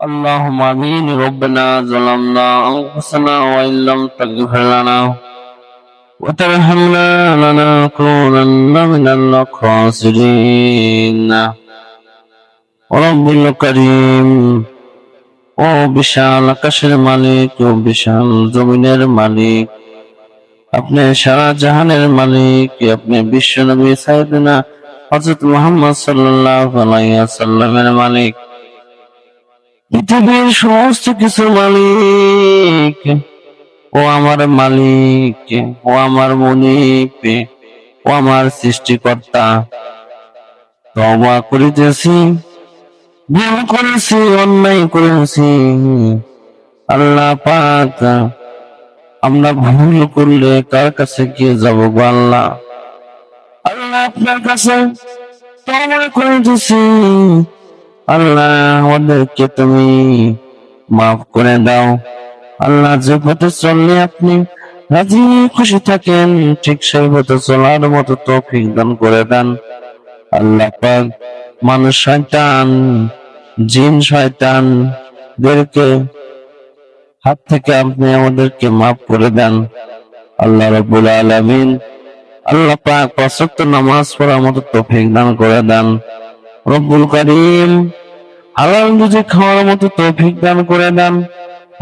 اللهم امين ربنا ظلمنا انفسنا وان لم تغفر لنا وترحمنا لنكونن من الخاسرين رب الكريم ও বিশাল আকাশের মালিক ও বিশাল জমিনের মালিক আপনি সারা জাহানের মালিক আপনি বিশ্ব নবী সাইদিনা হজরত মোহাম্মদ সাল্লাল্লাহু আলাইহি সাল্লামের মালিক পৃথিবীর সমস্ত কিছু মালিক। ও আমার মালিক, ও আমার মনিক ও আমার সৃষ্টিকর্তা। তবা করিতেছি ভুল করেছি অন্যায় করেছি আল্লাহ পাক, আমরা ভুল করলে কার কাছে গিয়ে যাব গো আল্লাহ? আল্লাহ আপনার কাছে তবা করে দিছি আল্লাহ আমাদেরকে তুমি মাফ করে দাও। আল্লাহ, যে পথে চললে আপনি রাজি, খুশি থাকেন, ঠিক সেই পথে চলার মতো তৌফিক দান করে দেন। আল্লাহ পাক মানুষ শয়তান, জিন শয়তান দেরকে হাত থেকে আপনি আমাদেরকে মাফ করে দেন। আল্লাহ রাব্বুল আলামিন আল্লাহ পাক পাঁচ নামাজ পড়ার মতো তৌফিক দান করে দেন। রব্বুল করিম হালাল রুজি খাওয়ার মতো তৌফিক দান করে দেন।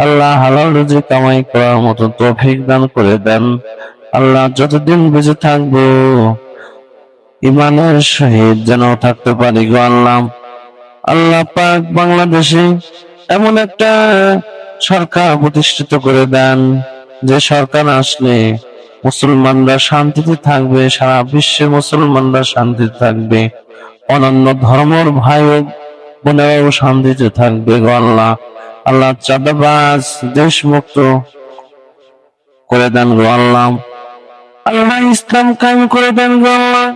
আল্লাহ হালাল রুজি কামাই করার মতো তৌফিক দান করে দেন। আল্লাহ যতদিন বেঁচে থাকব ইমানের সহিত যেন থাকতে পারি গো আল্লাহ। আল্লাহ পাক বাংলাদেশে এমন একটা সরকার প্রতিষ্ঠিত করে দেন, যে সরকার আসলে মুসলমানরা শান্তিতে থাকবে, সারা বিশ্বে মুসলমানরা শান্তিতে থাকবে। অনন্য ধর্মের ভাই ও শান্তিতে থাকবে গো আল্লাহ। আল্লাহ চাঁদাবাজ দেশ মুক্ত করে দেন গো আল্লাহ। আল্লাহ ইসলাম কায়েম করে দেন গো আল্লাহ।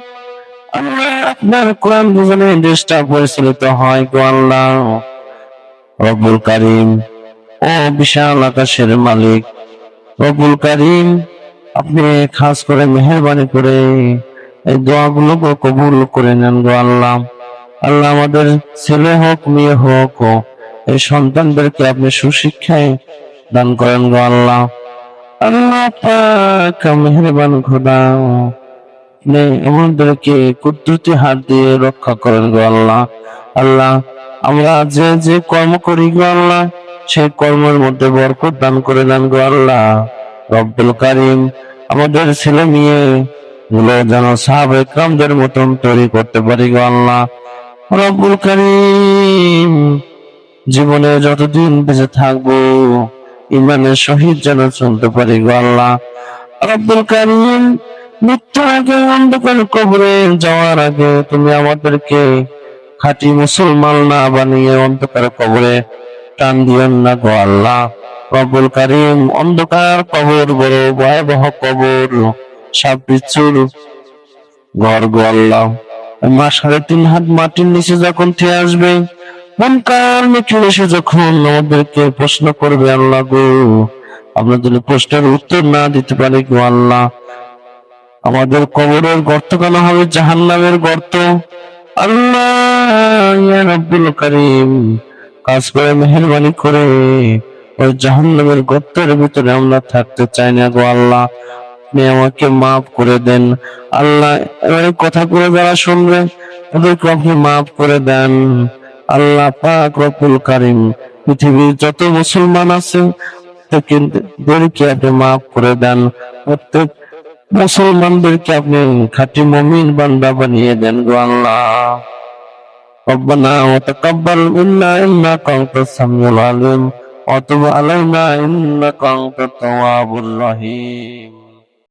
আল্লাহ আপনার কোরআন দুজনে দেশটা পরিচালিত হয় গো আল্লাহ। রব্বুল কারিম, ও বিশাল আকাশের মালিক। রব্বুল কারিম, আপনি খাস করে মেহরবানি করে এই দোয়াগুলো কবুল করে নেন গো আল্লাহ। আল্লাহ আমাদের ছেলে হোক, মেয়ে হোক এই সন্তানদেরকে আপনি সুশিক্ষায় দান করেন গো আল্লাহ। আল্লাহ পাক, মেহরবান খোদা আমাদেরকে কুদরতি হাত দিয়ে রক্ষা করেন গো আল্লাহ। আল্লাহ, আমরা যে যে কর্ম করি গো আল্লাহ, সেই কর্মের মধ্যে বরকত দান করে দেন গো আল্লাহ। রব্বুল কারিম, আমাদের ছেলে মেয়ে গুলো যেন সাহাব একরামদের মতন তৈরি করতে পারি গো আল্লাহ। রব্বুল কারিম, জীবনে যতদিন বেঁচে থাকব ইমানের সহিত যেন চলতে পারি গো আল্লাহ। রব্বুল কারিম, মৃত্যুর আগে অন্ধকার কবরে যাওয়ার আগে তুমি আমাদেরকে খাঁটি মুসলমান না বানিয়ে অন্ধকার কবরে টান দিয়েন না গো আল্লাহ। রব্বুল কারিম, অন্ধকার কবর বড় ভয়াবহ কবর সাপ ঘর গো আল্লাহ। মা সাড়ে তিন হাত মাটির নিচে যখন থেকে আসবে মনকার মিঠে এসে যখন আমাদেরকে প্রশ্ন করবে আল্লাহ গো, আমরা যদি প্রশ্নের উত্তর না দিতে পারি গো আল্লাহ, আমাদের কবরের গর্ত কেন হবে? জাহান্নামের গর্ত? আল্লাহ রব্বুল কারিম, কাজ করে, মেহরবানি করে, ওই জাহান্নামের গর্তের ভিতরে আমরা থাকতে চাই না গো আল্লাহ। আপনি আমাকে মাফ করে দেন আল্লাহ এবারে কথা করে যারা শুনবে তাদেরকে আপনি মাফ করে দেন আল্লাহ পাক রব্বুল কারিম পৃথিবীর যত মুসলমান আছে তাদেরকে আপনি মাফ করে দেন প্রত্যেক মুসলমানদেরকে আপনি খাঁটি মমিন বান্দা বানিয়ে দেন গো আল্লাহ ربنا وتقبل منا انك انت السميع العليم وتب علينا انك انت التواب الرحيم